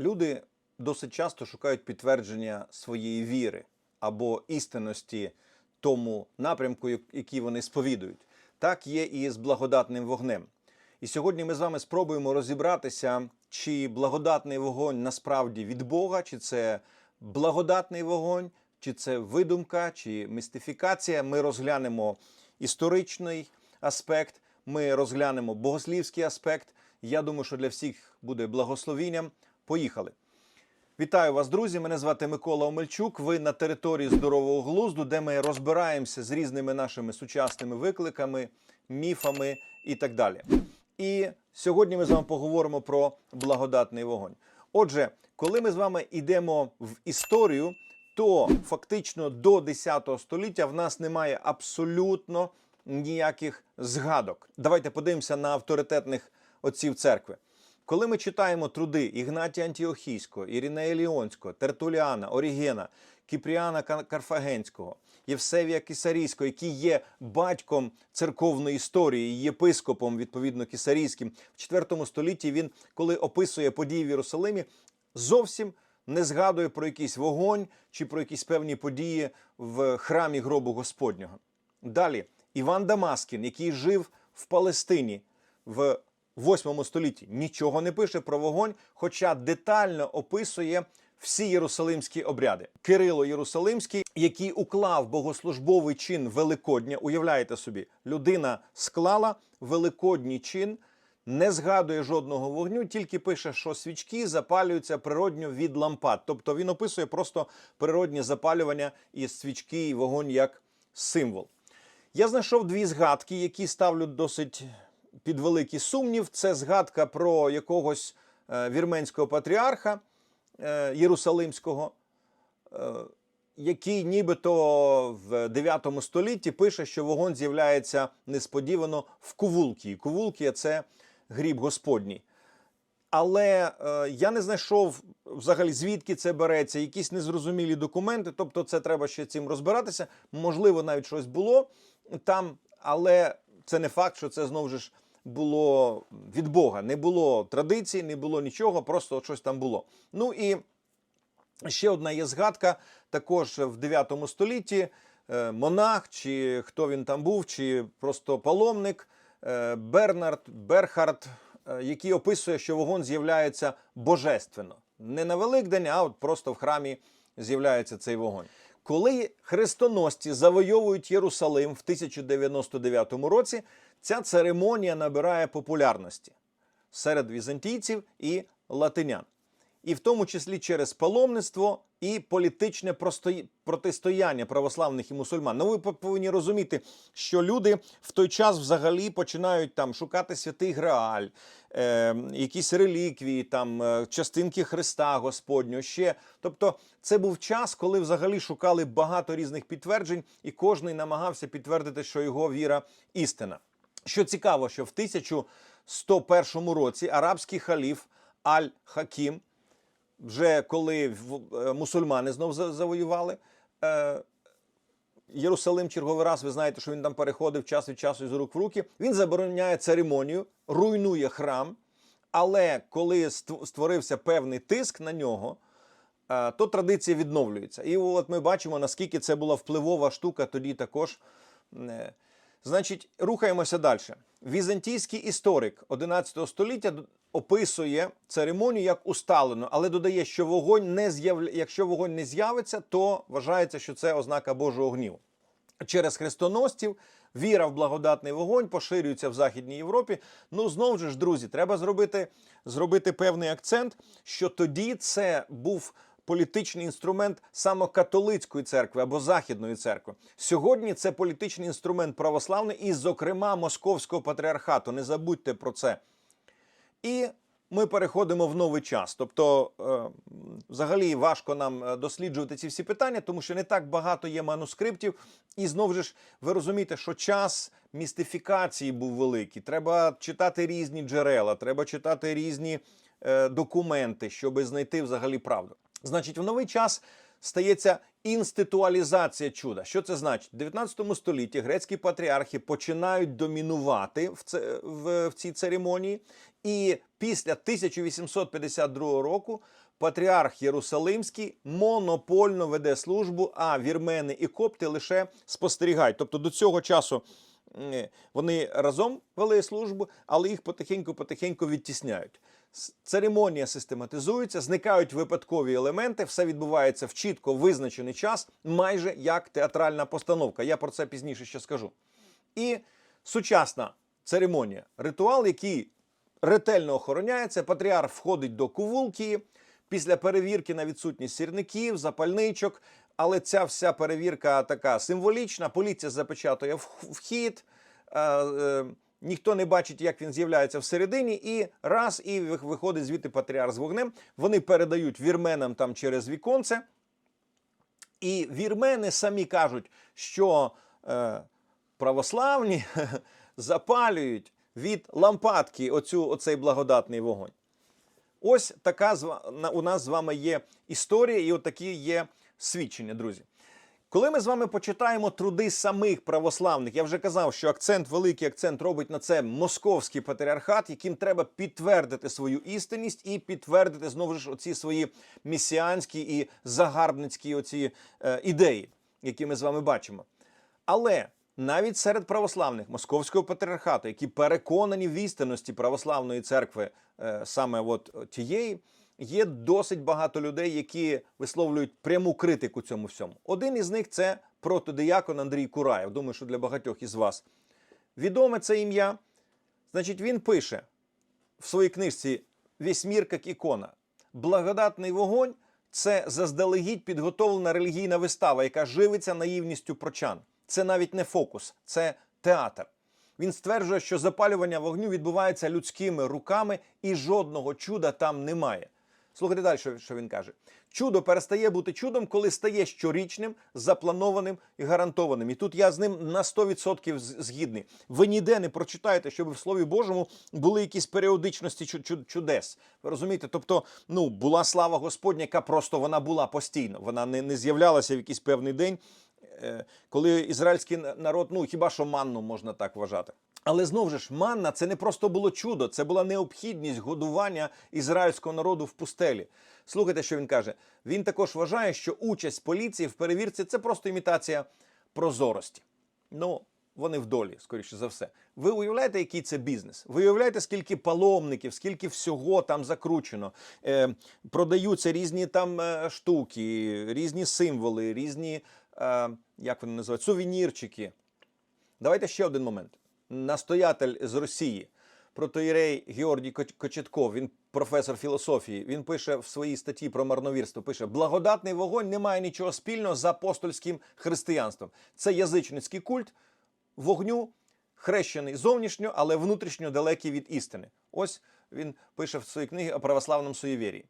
Люди досить часто шукають підтвердження своєї віри або істинності тому напрямку, який вони сповідують. Так є і з благодатним вогнем. І сьогодні ми з вами спробуємо розібратися, чи благодатний вогонь насправді від Бога, чи це благодатний вогонь, чи це видумка, чи містифікація. Ми розглянемо історичний аспект, ми розглянемо богослівський аспект. Я думаю, що для всіх буде благословінням. Поїхали. Вітаю вас, друзі! Мене звати Микола Омельчук. Ви на території здорового глузду, де ми розбираємося з різними нашими сучасними викликами, міфами і так далі. І сьогодні ми з вами поговоримо про благодатний вогонь. Отже, коли ми з вами йдемо в історію, то фактично до 10 століття в нас немає абсолютно ніяких згадок. Давайте подивимося на авторитетних отців церкви. Коли ми читаємо труди Ігнатія Антіохійського, Іринея Ліонського, Тертуліана, Орігена, Кіпріана Карфагенського, Євсевія Кисарійського, який є батьком церковної історії, єпископом, відповідно кисарійським, в IV столітті він, коли описує події в Єрусалимі, зовсім не згадує про якийсь вогонь чи про якісь певні події в храмі гробу Господнього. Далі Іван Дамаскін, який жив в Палестині в 8 столітті, нічого не пише про вогонь, хоча детально описує всі єрусалимські обряди. Кирило Єрусалимський, який уклав богослужбовий чин Великодня, уявляєте собі, людина склала великодній чин. Не згадує жодного вогню, тільки пише, що свічки запалюються природньо від лампад. Тобто він описує просто природнє запалювання і свічки, і вогонь як символ. Я знайшов дві згадки, які ставлю досить під великий сумнів. Це згадка про якогось е, вірменського патріарха е, Єрусалимського, е, який нібито в 9 столітті пише, що вогонь з'являється несподівано в Кувулкії. Кувулкія це гріб Господній. Але е, я не знайшов взагалі звідки це береться, якісь незрозумілі документи. Тобто, це треба ще цим розбиратися. Можливо, навіть щось було там, але це не факт, що це знову ж було від Бога. Не було традицій, не було нічого, просто щось там було. Ну і ще одна є згадка, також в 9 столітті. е, Монах, чи хто він там був, чи просто паломник е, Бернард Берхард, е, який описує, що вогонь з'являється божественно. Не на Великдень, а от просто в храмі з'являється цей вогонь. Коли хрестоносці завойовують Єрусалим в 1099 році, ця церемонія набирає популярності серед візантійців і латинян і в тому числі через паломництво і політичне протистояння православних і мусульман. Ну, ви по- повинні розуміти, що люди в той час взагалі починають там шукати святий Грааль, е, якісь реліквії, там е, частинки Христа Господнього. Ще тобто, це був час, коли взагалі шукали багато різних підтверджень, і кожний намагався підтвердити, що його віра істина. Що цікаво, що в 1101 році арабський халіф Аль-Хакім вже коли е, мусульмани знов завоювали е, Єрусалим черговий раз, ви знаєте, що він там переходив час від часу з рук в руки. Він забороняє церемонію, руйнує храм. Але коли створився певний тиск на нього, е, то традиція відновлюється. І от ми бачимо, наскільки це була впливова штука тоді також. Значить, рухаємося далі. Візантійський історик 11 століття описує церемонію як усталену, але додає, що вогонь не з'явля... якщо вогонь не з'явиться, то вважається, що це ознака Божого гніву. Через хрестоносців віра в благодатний вогонь поширюється в Західній Європі. Ну, знову ж, друзі, треба зробити, зробити певний акцент, що тоді це був політичний інструмент саме католицької церкви або західної церкви. Сьогодні це політичний інструмент православний і, зокрема, московського патріархату. Не забудьте про це. І ми переходимо в новий час. Тобто, е, взагалі важко нам е, досліджувати ці всі питання, тому що не так багато є манускриптів. І знову ж ви розумієте, що час містифікації був великий. Треба читати різні джерела, треба читати різні е, документи, щоб знайти взагалі правду. Значить, в новий час стається інституалізація чуда. Що це значить? В 19 столітті грецькі патріархи починають домінувати в, це, в, в цій церемонії, і після 1852 року патріарх Єрусалимський монопольно веде службу, а вірмени і копти лише спостерігають. Тобто до цього часу вони разом вели службу, але їх потихеньку-потихеньку відтісняють. Церемонія систематизується, зникають випадкові елементи, все відбувається в чітко визначений час, майже як театральна постановка. Я про це пізніше ще скажу. І сучасна церемонія, ритуал, який ретельно охороняється. Патріарх входить до кувулки після перевірки на відсутність сірників, запальничок. Але ця вся перевірка така символічна. Поліція запечатує вхід. е, е, Ніхто не бачить, як він з'являється всередині, і раз і виходить звідти патріарх з вогнем. Вони передають вірменам там через віконце. І вірмени самі кажуть, що е, православні запалюють від лампадки оцю, оцей благодатний вогонь. Ось така у нас з вами є історія, і отакі є свідчення, друзі. Коли ми з вами почитаємо труди самих православних, я вже казав, що акцент, великий акцент робить на це московський патріархат, яким треба підтвердити свою істинність і підтвердити знову ж оці свої місіанські і загарбницькі оці е, ідеї, які ми з вами бачимо. Але навіть серед православних московського патріархату, які переконані в істинності православної церкви, е, саме от тієї, є досить багато людей, які висловлюють пряму критику цьому всьому. Один із них це протодиякон Андрій Кураєв. Думаю, що для багатьох із вас відоме це ім'я. Значить, він пише в своїй книжці Весь мір як ікона. Благодатний вогонь це заздалегідь підготовлена релігійна вистава, яка живиться наївністю прочан. Це навіть не фокус, це театр. Він стверджує, що запалювання вогню відбувається людськими руками і жодного чуда там немає. Слухайте далі, що- він каже. Чудо перестає бути чудом, коли стає щорічним, запланованим і гарантованим. І тут я з ним на 100% згідний. Ви ніде не прочитаєте, щоб в Слові Божому були якісь періодичності чу- чу- чудес. Ви розумієте? Тобто, ну була слава Господня, яка просто вона була постійно. Вона не, не з'являлася в якийсь певний день, е, коли ізраїльський народ, ну хіба що манну можна так вважати. Але знову ж манна це не просто було чудо, це була необхідність годування ізраїльського народу в пустелі. Слухайте, що він каже. Він також вважає, що участь поліції в перевірці це просто імітація прозорості. Ну, вони в долі, скоріше за все. Ви уявляєте, який це бізнес? Ви уявляєте, скільки паломників, скільки всього там закручено. Е, продаються різні там е, штуки, різні символи, різні, е, як вони називають, сувенірчики. Давайте ще один момент. Настоятель з Росії, протоїрей Георгій Кочетков, він професор філософії. Він пише в своїй статті про марновірство: пише: благодатний вогонь не має нічого спільного з апостольським християнством. Це язичницький культ вогню, хрещений зовнішньо, але внутрішньо далекий від істини. Ось він пише в своїй книгі о православному суєвірії.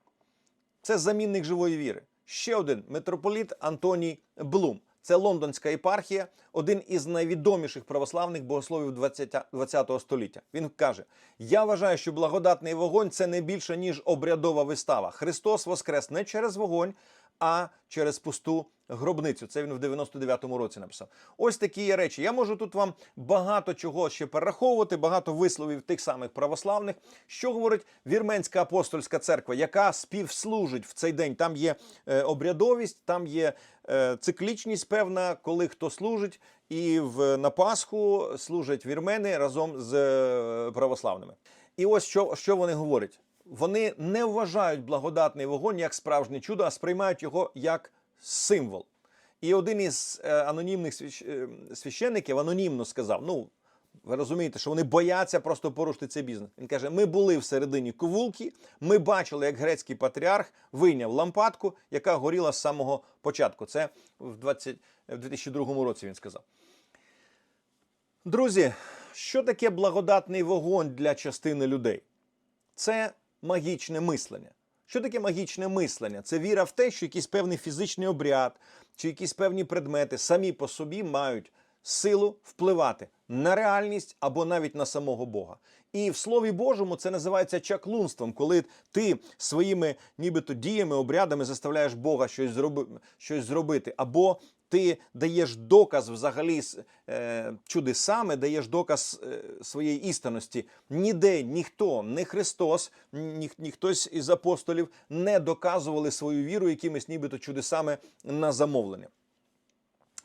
Це замінник живої віри. Ще один митрополіт Антоній Блум. Це лондонська єпархія, один із найвідоміших православних богословів 20 20 століття. Він каже: Я вважаю, що благодатний вогонь це не більше ніж обрядова вистава. Христос воскрес не через вогонь, а через пусту гробницю. Це він в 99-му році написав. Ось такі є речі. Я можу тут вам багато чого ще перераховувати, багато висловів тих самих православних. Що говорить Вірменська апостольська церква, яка співслужить в цей день. Там є е, обрядовість, там є е, циклічність певна, коли хто служить. І в на Пасху служать вірмени разом з е, православними. І ось що, що вони говорять. Вони не вважають благодатний вогонь як справжнє чудо, а сприймають його як символ. І один із е, анонімних е, священників анонімно сказав: ну, ви розумієте, що вони бояться просто порушити цей бізнес. Він каже: ми були всередині ковулки, ми бачили, як грецький патріарх вийняв лампадку, яка горіла з самого початку. Це в 20... в 2002 році він сказав. Друзі, що таке благодатний вогонь для частини людей? Це магічне мислення. Що таке магічне мислення? Це віра в те, що якийсь певний фізичний обряд чи якісь певні предмети самі по собі мають силу впливати на реальність або навіть на самого Бога. І в Слові Божому це називається чаклунством, коли ти своїми нібито діями, обрядами заставляєш Бога щось, зробити. Або ти даєш доказ взагалі е, чудесами, даєш доказ е, своєї істинності. Ніде ніхто, не Христос, ні, ні хтось із апостолів не доказували свою віру якимись нібито чудесами на замовлення.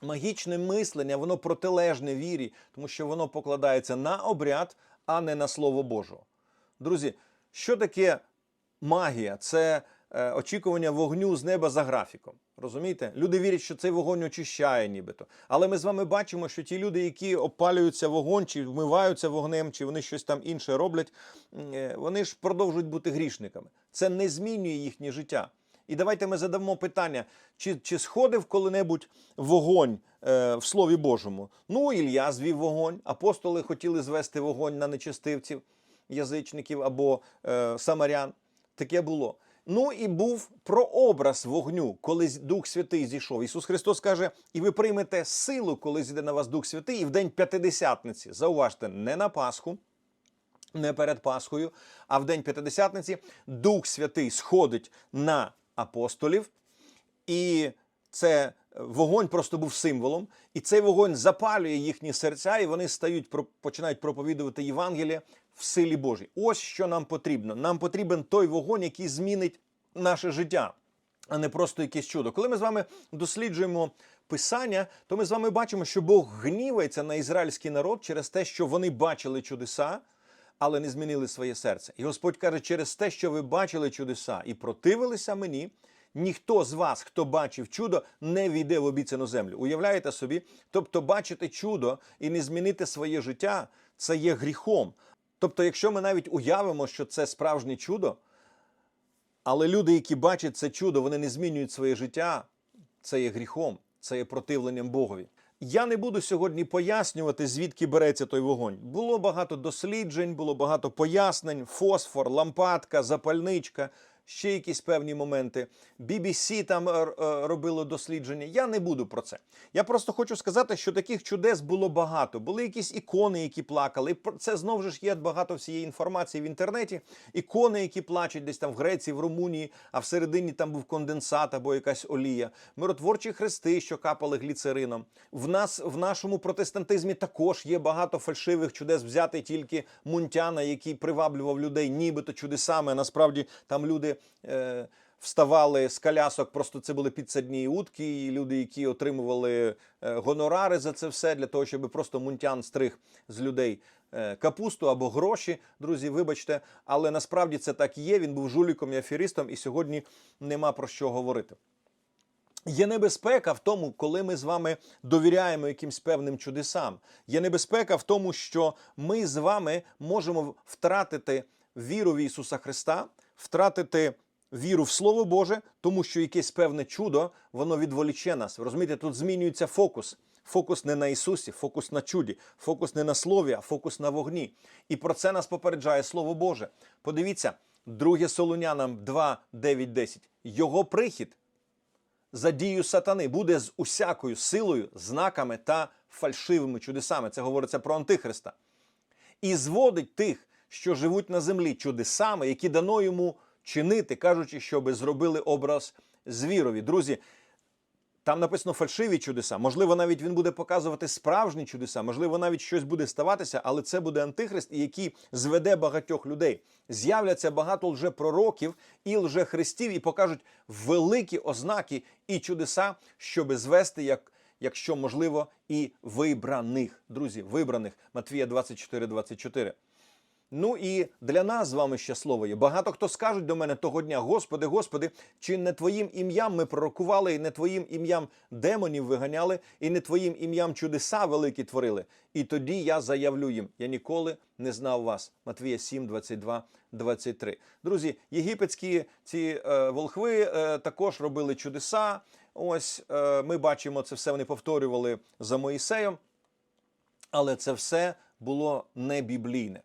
Магічне мислення, воно протилежне вірі, тому що воно покладається на обряд, а не на Слово Божого. Друзі, що таке магія? Це очікування вогню з неба за графіком. Розумієте? Люди вірять, що цей вогонь очищає, нібито. Але ми з вами бачимо, що ті люди, які опалюються вогонь, чи вмиваються вогнем, чи вони щось там інше роблять, е, вони ж продовжують бути грішниками. Це не змінює їхнє життя. І давайте ми задамо питання: чи, чи сходив коли-небудь вогонь е, в Слові Божому? Ну, Ілля звів вогонь, апостоли хотіли звести вогонь на нечестивців, язичників або е, самарян. Таке було. Ну і був прообраз вогню, коли Дух Святий зійшов. Ісус Христос каже: і ви приймете силу, коли зійде на вас Дух Святий, і в день п'ятидесятниці. Зауважте, не на Пасху, не перед Пасхою, а в день П'ятидесятниці Дух Святий сходить на апостолів, і це вогонь просто був символом, і цей вогонь запалює їхні серця, і вони стають починають проповідувати Євангеліє в силі Божій. Ось що нам потрібно. Нам потрібен той вогонь, який змінить наше життя, а не просто якесь чудо. Коли ми з вами досліджуємо Писання, то ми з вами бачимо, що Бог гнівається на ізраїльський народ через те, що вони бачили чудеса, але не змінили своє серце. І Господь каже, через те, що ви бачили чудеса і противилися мені, ніхто з вас, хто бачив чудо, не війде в обіцяну землю. Уявляєте собі? Тобто, бачити чудо і не змінити своє життя це є гріхом. Тобто, якщо ми навіть уявимо, що це справжнє чудо, але люди, які бачать це чудо, вони не змінюють своє життя, це є гріхом, це є противленням Богові. Я не буду сьогодні пояснювати, звідки береться той вогонь. Було багато досліджень, було багато пояснень: фосфор, лампадка, запальничка, ще якісь певні моменти. BBC там е, е, робило дослідження. Я не буду про це. Я просто хочу сказати, що таких чудес було багато. Були якісь ікони, які плакали. І це знову ж є багато всієї інформації в інтернеті. Ікони, які плачуть десь там в Греції, в Румунії, а всередині там був конденсат або якась олія. Миротворчі хрести, що капали гліцерином. В нас в нашому протестантизмі також є багато фальшивих чудес, взяти тільки Мунтяна, який приваблював людей, нібито чудесами. А насправді там люди. Е, Вставали з колясок, просто це були підсадні утки, і люди, які отримували е, гонорари за це все для того, щоб просто мунтян стриг з людей е, капусту або гроші. Друзі, вибачте, але насправді це так є. Він був жуліком і аферістом, і сьогодні нема про що говорити. Є небезпека в тому, коли ми з вами довіряємо якимсь певним чудесам. Є небезпека в тому, що ми з вами можемо втратити віру в Ісуса Христа, втратити віру в Слово Боже, тому що якесь певне чудо воно відволіче нас. Розумієте, тут змінюється фокус. Фокус не на Ісусі, фокус на чуді, фокус не на слові, а фокус на вогні. І про це нас попереджає Слово Боже. Подивіться, 2 Солунянам 2, 9, 10. Його прихід за дію сатани буде з усякою силою, знаками та фальшивими чудесами. Це говориться про Антихриста. І зводить тих, що живуть на землі, чудесами, які дано йому чинити, кажучи, щоби зробили образ звірові. Друзі, там написано фальшиві чудеса. Можливо, навіть він буде показувати справжні чудеса, можливо, навіть щось буде ставатися, але це буде антихрист, який зведе багатьох людей. З'являться багато лжепророків і лжехристів, і покажуть великі ознаки і чудеса, щоби звести як. Якщо можливо, і вибраних, друзі, вибраних Матвія 24, 24. Ну і для нас з вами ще слово є. Багато хто скажуть до мене того дня: Господи, Господи, чи не Твоїм ім'ям ми пророкували, і не Твоїм ім'ям демонів виганяли, і не Твоїм ім'ям чудеса великі творили. І тоді я заявлю їм: я ніколи не знав вас. Матвія 7, 22, 23. Друзі, єгипетські ці е, волхви е, також робили чудеса. Ось е, ми бачимо це все. Вони повторювали за Моїсеєм, але це все було не біблійне.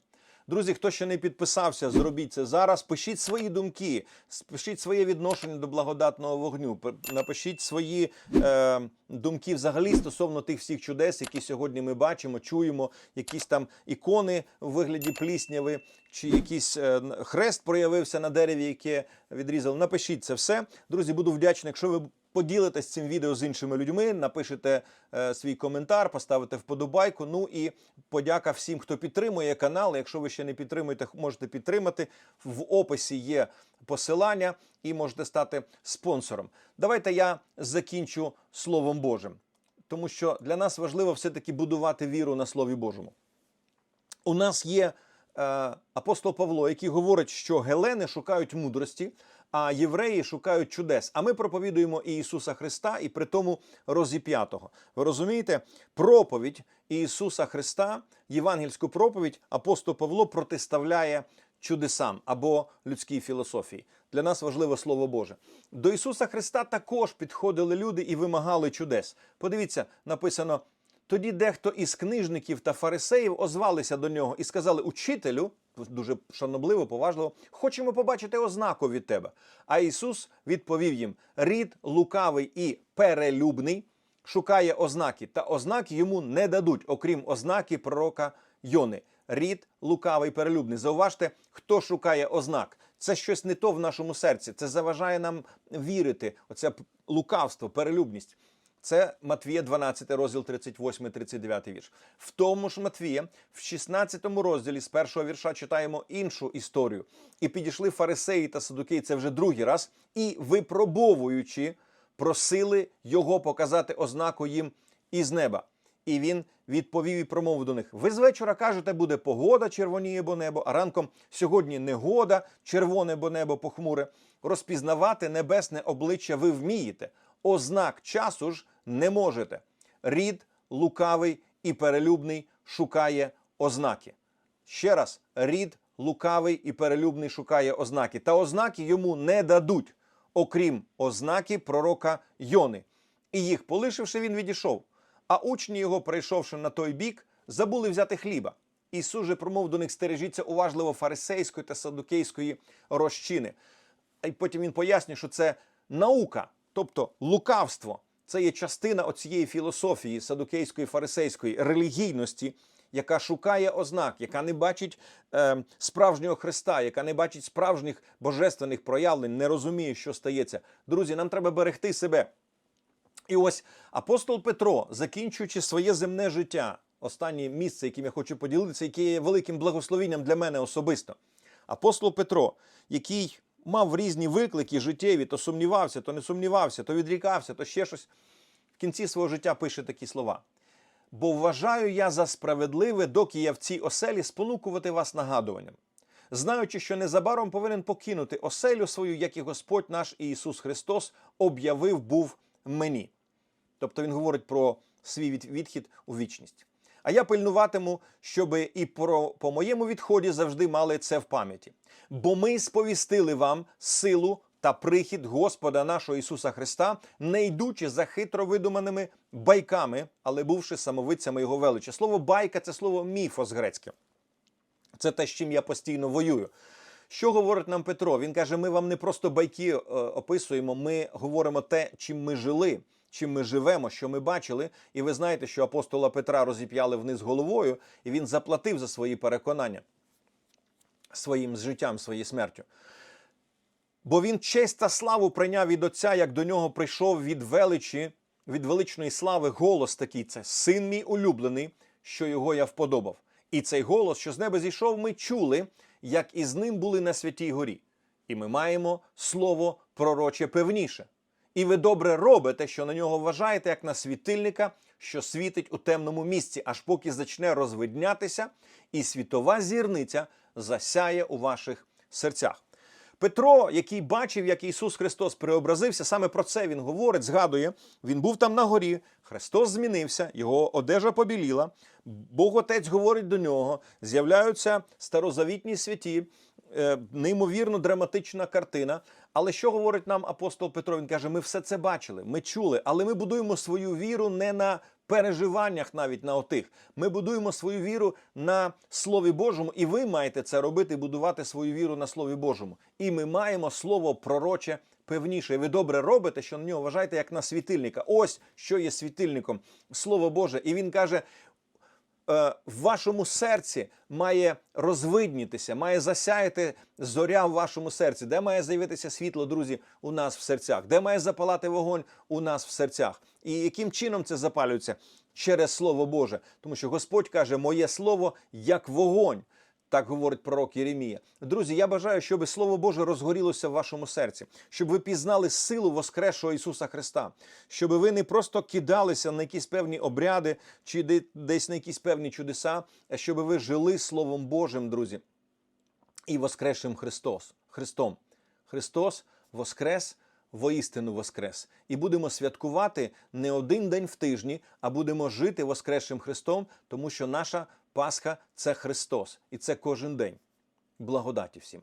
Друзі, хто ще не підписався, зробіть це зараз. Пишіть свої думки, пишіть своє відношення до благодатного вогню. Напишіть свої е, думки взагалі стосовно тих всіх чудес, які сьогодні ми бачимо, чуємо, якісь там ікони в вигляді плісняви, чи якийсь е, хрест проявився на дереві, яке відрізали. Напишіть це все. Друзі, буду вдячний, якщо ви поділитесь цим відео з іншими людьми, напишете е, свій коментар, поставите вподобайку. Ну і подяка всім, хто підтримує канал. Якщо ви ще не підтримуєте, можете підтримати. В описі є посилання і можете стати спонсором. Давайте я закінчу Словом Божим, тому що для нас важливо все-таки будувати віру на Слові Божому. У нас є е, апостол Павло, який говорить, що гелени шукають мудрості, а євреї шукають чудес. А ми проповідуємо і Ісуса Христа, і при тому розіп'ятого. Ви розумієте, проповідь Ісуса Христа, євангельську проповідь, апостол Павло протиставляє чудесам або людській філософії. Для нас важливо Слово Боже. До Ісуса Христа також підходили люди і вимагали чудес. Подивіться, написано. Тоді дехто із книжників та фарисеїв озвалися до нього і сказали: Учителю, дуже шанобливо, поважливо, хочемо побачити ознаку від тебе. А Ісус відповів їм: Рід лукавий і перелюбний шукає ознаки, та ознаки йому не дадуть, окрім ознаки пророка Йони. Рід лукавий перелюбний. Зауважте, хто шукає ознак. Це щось не то в нашому серці. Це заважає нам вірити. Оце лукавство, перелюбність. Це Матвія 12, розділ 38, 39 вірш. В тому ж Матвія, в 16 розділі з першого вірша читаємо іншу історію. І підійшли фарисеї та садукеї, це вже другий раз, і випробовуючи, просили його показати ознаку їм із неба. І він відповів і промовив до них: Ви з вечора кажете, буде погода, червоніє бо небо, а ранком сьогодні негода, червоне бо небо похмуре. Розпізнавати небесне обличчя ви вмієте, ознак часу ж не можете. Рід лукавий і перелюбний шукає ознаки. Ще раз, рід лукавий і перелюбний шукає ознаки, та ознаки йому не дадуть, окрім ознаки пророка Йони. І їх полишивши, він відійшов. А учні його, прийшовши на той бік, забули взяти хліба. Ісус же промов до них стережіться уважливо фарисейської та садукейської розчини. А потім він пояснює, що це наука, тобто лукавство. Це є частина оцієї філософії садукейської фарисейської релігійності, яка шукає ознак, яка не бачить е, справжнього Христа, яка не бачить справжніх божественних проявлень, не розуміє, що стається. Друзі, нам треба берегти себе. І ось апостол Петро, закінчуючи своє земне життя, останнє місце, яким я хочу поділитися, яке є великим благословенням для мене особисто. Апостол Петро, який мав різні виклики життєві, то сумнівався, то не сумнівався, то відрікався, то ще щось. В кінці свого життя пише такі слова. Бо вважаю я за справедливе, доки я в цій оселі спонукувати вас нагадуванням, знаючи, що незабаром повинен покинути оселю свою, як і Господь наш Ісус Христос об'явив був мені. Тобто він говорить про свій відхід у вічність. А я пильнуватиму, щоб і про, по моєму відході завжди мали це в пам'яті. Бо ми сповістили вам силу та прихід Господа нашого Ісуса Христа, не йдучи за хитро видуманими байками, але бувши самовицями Його величі. Слово байка це слово міфос грецьке. Це те, з чим я постійно воюю. Що говорить нам Петро? Він каже: ми вам не просто байки е, описуємо, ми говоримо те, чим ми жили, чим ми живемо, що ми бачили. І ви знаєте, що апостола Петра розіп'яли вниз головою, і він заплатив за свої переконання своїм життям, своєю смертю. Бо він честь та славу прийняв від Отця, як до нього прийшов від величі, від величної слави голос такий: це син мій улюблений, що його я вподобав. І цей голос, що з неба зійшов, ми чули, як із ним були на святій горі. І ми маємо слово пророче певніше. І ви добре робите, що на нього вважаєте, як на світильника, що світить у темному місці, аж поки зачне розвиднятися, і світова зірниця засяє у ваших серцях. Петро, який бачив, як Ісус Христос преобразився, саме про це він говорить, згадує, він був там на горі, Христос змінився, його одежа побіліла, Бог Отець говорить до нього, з'являються старозавітні святі, неймовірно драматична картина. Але що говорить нам апостол Петро? Він каже: ми все це бачили, ми чули, але ми будуємо свою віру не на переживаннях, навіть на отих. Ми будуємо свою віру на Слові Божому, і ви маєте це робити, будувати свою віру на Слові Божому. І ми маємо слово пророче певніше. Ви добре робите, що на нього вважаєте як на світильника. Ось що є світильником, Слово Боже. І він каже: е, в вашому серці має розвиднітися, має засяяти зоря в вашому серці. Де має з'явитися світло, друзі, у нас в серцях? Де має запалати вогонь у нас в серцях? І яким чином це запалюється? Через Слово Боже. Тому що Господь каже, моє слово як вогонь. Так говорить пророк Єремія. Друзі, я бажаю, щоб Слово Боже розгорілося в вашому серці, щоб ви пізнали силу воскресшого Ісуса Христа, щоб ви не просто кидалися на якісь певні обряди чи десь на якісь певні чудеса, а щоб ви жили Словом Божим, друзі, і воскресшим Христос, Христом. Христос воскрес, воістину воскрес. І будемо святкувати не один день в тижні, а будемо жити воскресшим Христом, тому що наша Пасха це Христос, і це кожен день. Благодаті всім.